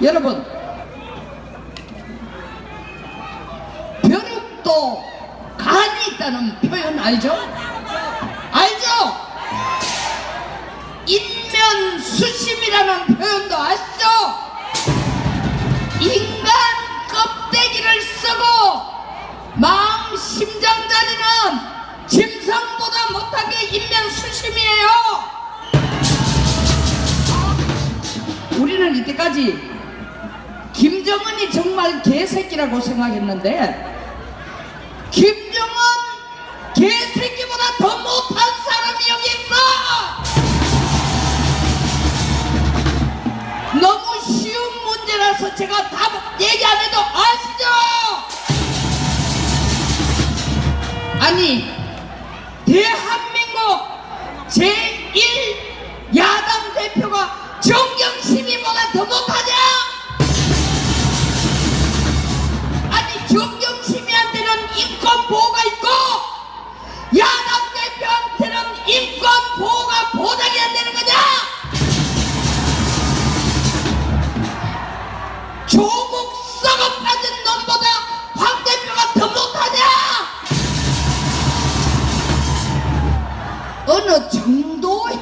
여러분 벼룩도 간이 있다는 표현 알죠? 알죠? 인면수심이라는 표현도 아시죠? 인간 껍데기를 쓰고 마음 심장 자리는 짐승보다 못하게 인면수심이에요 우리는 이때까지 김정은이 정말 개새끼라고 생각했는데 김정은 개새끼보다 더 못한 사람이 여기 있어 너무 쉬운 문제라서 제가 답 얘기 안 해도 아시죠? 아니 대한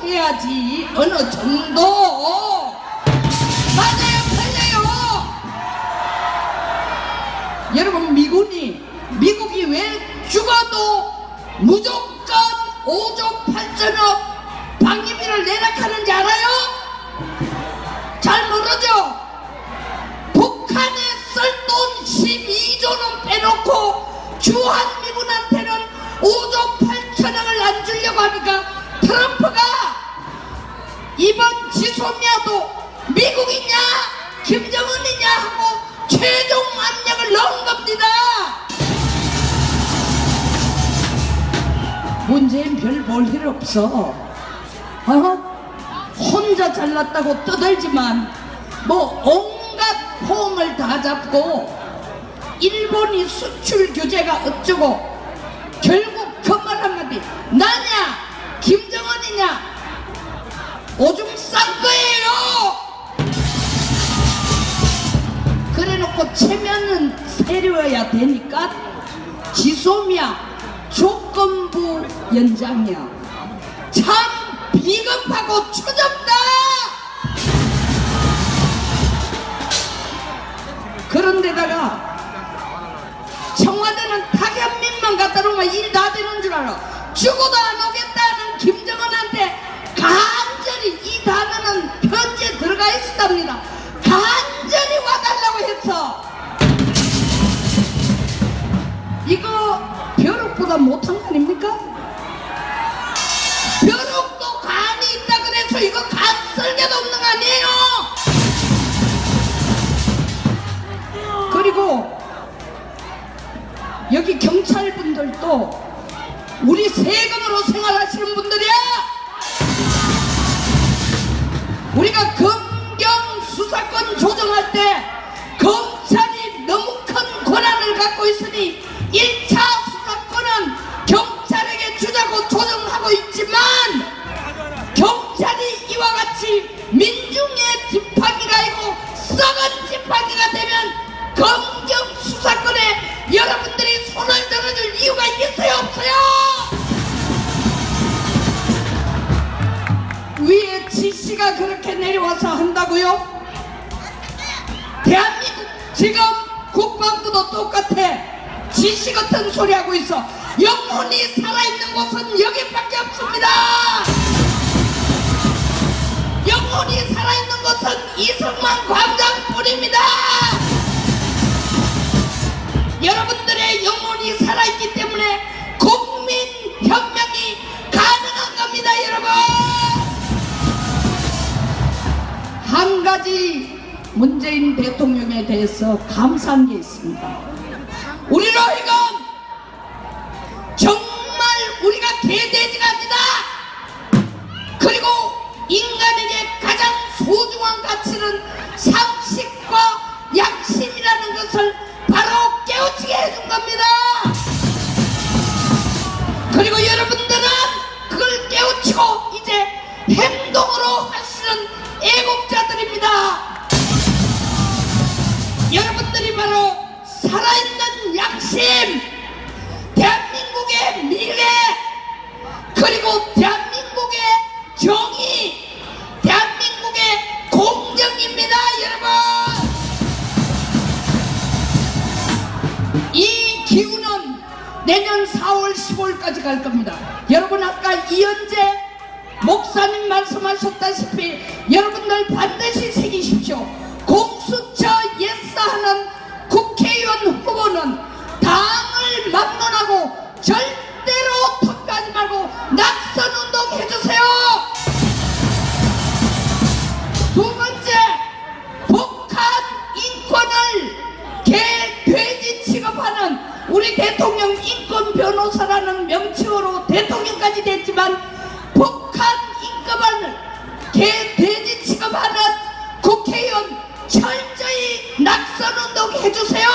해야지 어느 정도 맞아요 틀려요 여러분 미군이 미국이 왜 죽어도 무조건 5조 8천억 방위비를 내락하는지 알아요? 잘 모르죠? 일 없어. 어? 혼자 잘났다고 떠들지만 뭐 온갖 폼을 다 잡고 일본이 수출 규제가 어쩌고 결국 그말 한마디 나냐 김정은이냐 오줌 싼 거예요 그래놓고 체면은 세려야 되니까 지소미야 연장이야 참 비겁하고 추접다 그런데다가 청와대는 타격민만 갖다 놓으면 일 다 되는 줄 알아. 죽어도 안 오겠다는 김정은한테 간절히 이 단어는 편지에 들어가 있었답니다. 간절히 와달라고 했어. 이거 벼룩보다 못한 거 아닙니까? 여기 경찰 분들도 우리 세금으로 생활하시는 분들이야. 우리가 검경 수사권 조정할 때 검찰이 너무 큰 권한을 갖고 있으니 1차 수사권은 경찰에게 주자고 조정하고 있지만 경찰이 이와 같이 민중의 지팡이가 아니고 썩은 지팡이가 되면 검경 수사권에 여러분들이 손을 들어줄 이유가 있어요? 없어요? 위에 지시가 그렇게 내려와서 한다고요? 대한민국 지금 국방부도 똑같아. 지시 같은 소리 하고 있어. 영혼이 살아있는 곳은 여기밖에 없습니다! 영혼이 살아있는 곳은 이승만 광장뿐입니다! 여러분들의 영혼이 가지 문재인 대통령에 대해서 감사한 게 있습니다. 우리로 이건 정말 우리가 개돼지가 아니다! 그리고 인간에게 가장 소중한 가치는 하시는 애국자들입니다. 바로 살아있는 양심, 대한민국의 미래, 그리고 대한민국의 정의, 대한민국의 공정입니다, 여러분. 이 기후는 내년 4월 15일까지 갈 겁니다. 여러분 아까 이현재 목사님 말씀하셨다시피 여러분들 반드시 새기십시오. 공수처 예스하는 국회의원 후보는 당을 막론하고 절대로 투표하지 말고 낙선 운동 해주세요. 두 번째 북한 인권을 개 돼지 취급하는 우리 대통령 인권 변호사라는 명칭으로 대통령까지 됐지만 개 돼지 취급하는 국회의원 철저히 낙선 운동 해주세요.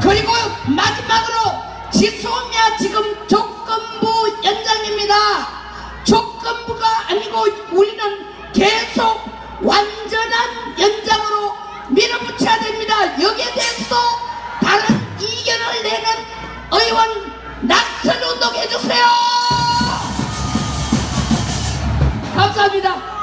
그리고 마지막으로 지소미아 지금 조건부 연장입니다. 조건부가 아니고 우리는 계속 완전한 연장으로 밀어붙여야 됩니다. 여기에 대해서도 다른 이견을 내는 의원 낙선 운동 해주세요. 감사합니다.